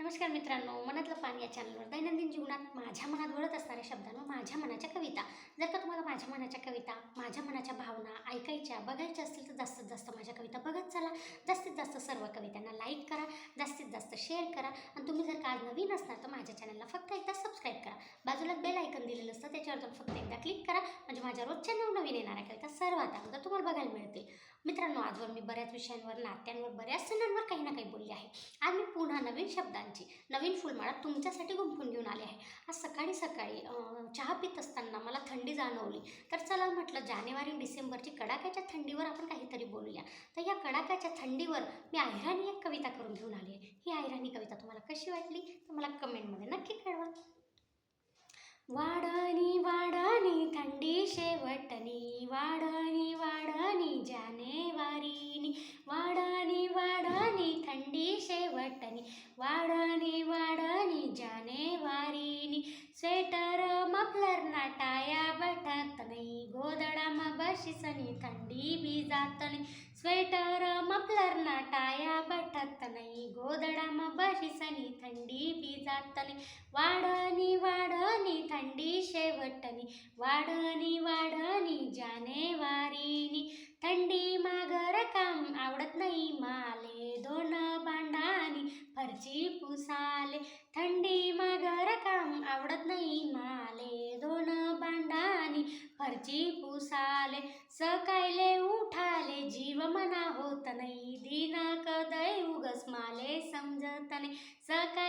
नमस्कार मित्रांनो मनातलं पाणी या चॅनलवर दैनंदिन जीवनात माझ्या मनात वळत असणाऱ्या शब्दांवर माझ्या मनाच्या कविता. जर का तुम्हाला माझ्या मनाच्या कविता माझ्या मनाच्या भावना ऐकायच्या बघायच्या असतील तर जास्तीत जास्त माझ्या कविता बघत चला. जास्तीत जास्त सर्व कवितांना लाईक करा. जास्तीत जास्त शेअर करा. आणि तुम्ही जर का आज नवीन असणार तर माझ्या चॅनलला फक्त एकदा सबस्क्राईब करा. बाजूला बेल ऐकन दिलेलं असतं त्याच्यावर तुम्ही फक्त एकदा क्लिक करा. म्हणजे माझ्या रोजच्या नवनवीन येणाऱ्या कविता सर्वात अगोदर तुम्हाला बघायला मिळतील. मित्रांनो आजवर मी बऱ्याच विषयांवर नात्यांवर बऱ्याच सणांवर काही ना काही बोलली आहे. आज मी पूर्ण नवीन शब्दांची नवीन फुलमाळा तुमच्यासाठी गुंफून घेऊन आले आहे. आज सकाळी सकाळी चहा पित असताना मला थंडी जाणवली. तर चला म्हटलं जानेवारी डिसेंबरची कडाक्याच्या थंडीवर आपण काहीतरी बोलूया. तर या कडाक्याच्या थंडीवर मी आयराणी एक कविता करून घेऊन आली आहे. ही आयराणी कविता तुम्हाला कशी वाटली? तर मला कमेंटमध्ये नक्की कळवा. वाढ थंडी शेवटनी वाढणी वाढणी जानेवारीनी वाढणी वाढणी थंडी शेवटनी वाढणी वाढणी जानेवारीनी स्वेटर मफलर नाटाया बटत नाही गोदडामा बशीसनी थंडी बी जातनी नाही स्वेटर मफलर नाटाया बटत नाही गोदडामा बशीसनी थंडी बी जात नाही वाढणी वाढणी थंडी शेवटणी वाढणी वाढणी जानेवारीनी थंडी मागर काम आवडत नाही माले. दोन भांडानी फरची पुसाले. थंडी मागर काम आवडत नाही माले. दोन भांडानी फरची पुसाले. सकायले उठाले जीव मना होत नाही. दिन कदय उगस माले समजत नाही सकाळले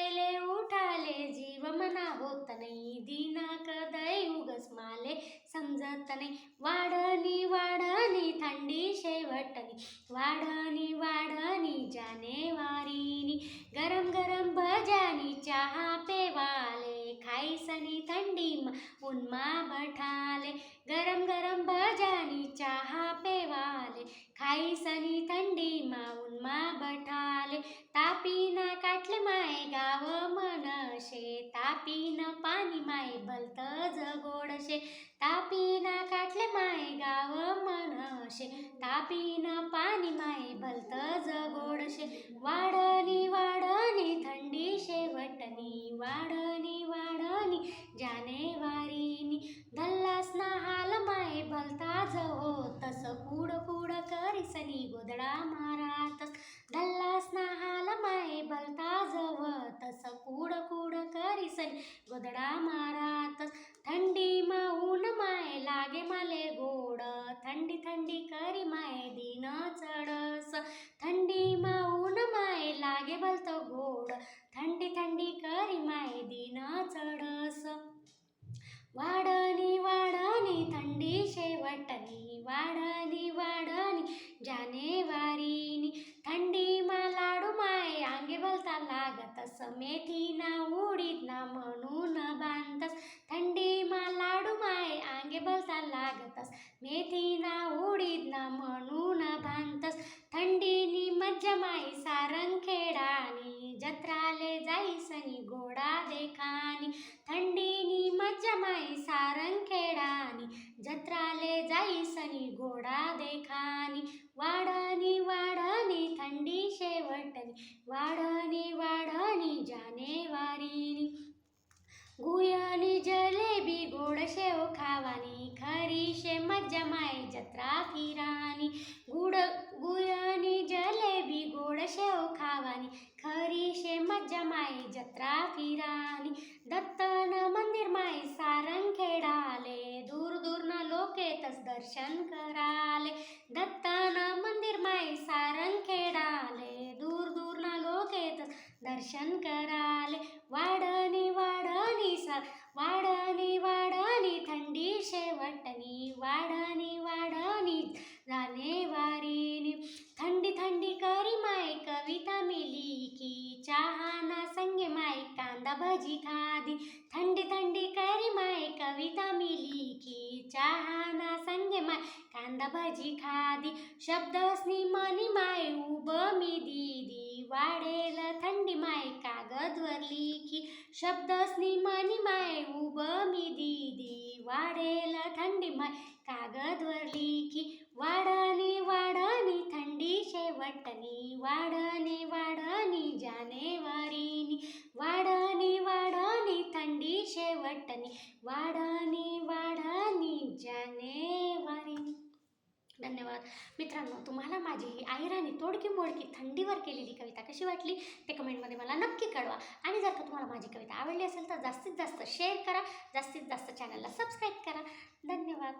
समजत वाढणी वाढणी थंडी शेवटनी. वाढणी वाढणी जानेवारीनी गरम गरम भजानी चहा पेवाले. खाईसनी थंडी उन्मा बठाले. गरम गरम भजानी चहा पेवाले. खाईसनी थंडी उन्मा बठाले. तापीना काटले माय गाव मनशे तापीन पाणी माय भलत जगोडशे तापीना काटले माय गाव मनशे तापीन पाणी माय भलत जगोडशे वाढणी वाढणी थंडी शेवटणी करीसनी गोदडा मारातस थंडी माऊन माय लागे माले गोड. थंडी थंडी करी माय दिन चढस. थंडी माऊन माय लागे भलत गोड. थंडी थंडी करी माय दिन चढस. वाढणी वाढणी थंडी शेवटणी वाढणी वाढणी मेथी ना उडीत ना म्हणून बांधतस थंडीनी मज्जा माई सारंग खेडानी. जत्राले जाईसनी गोडा देखानी. थंडीनी मज्जा माई सारंग खेडानी. जत्राले जाईसनी घोडा देखानी. वाढणी वाढणी थंडी शेवटणी वाढ माय जत्रा फिरानी गुड गुयानी जलेबी गोड शेव खावानी. खरी शे मज्जा माय जत्रा फिरानी दत्तन मंदिर माय सारंग खेडाले. दूर दूरनं लोक येतस दर्शन कराले. दत्तन मंदिर माय सारंग खेडाले. दूर दूरनं लोक येतस दर्शन कराले. वाढणी वाढणी सा वाढणी वाढणी थंडी शेवटणी वाढणी वाढ भजी खादी थंडी थंडी करी माय कविता मिली की चहा ना संगे माय कांदा भजी खादी शब्दसनी मनी माय उब मी दीदी. वाढेल थंडी माय कागदवर लिखी. शब्दसनी मनी माय उब मी दीदी. वाढेल थंडी माय कागदवर लिखी. वाढणी वाढणी थंडी शेवटणी वाढ वाढानी वाढानी जानेवारी धन्यवाद. मित्रांनो तुम्हाला माझी ही आहिराणी तोडकी मोडकी थंडीवर केलेली कविता कशी वाटली? ते कमेंटमध्ये मला नक्की कळवा. आणि जर का तुम्हाला माझी कविता आवडली असेल तर जास्तीत जास्त शेअर करा. जास्तीत जास्त चॅनलला सबस्क्राईब करा. धन्यवाद.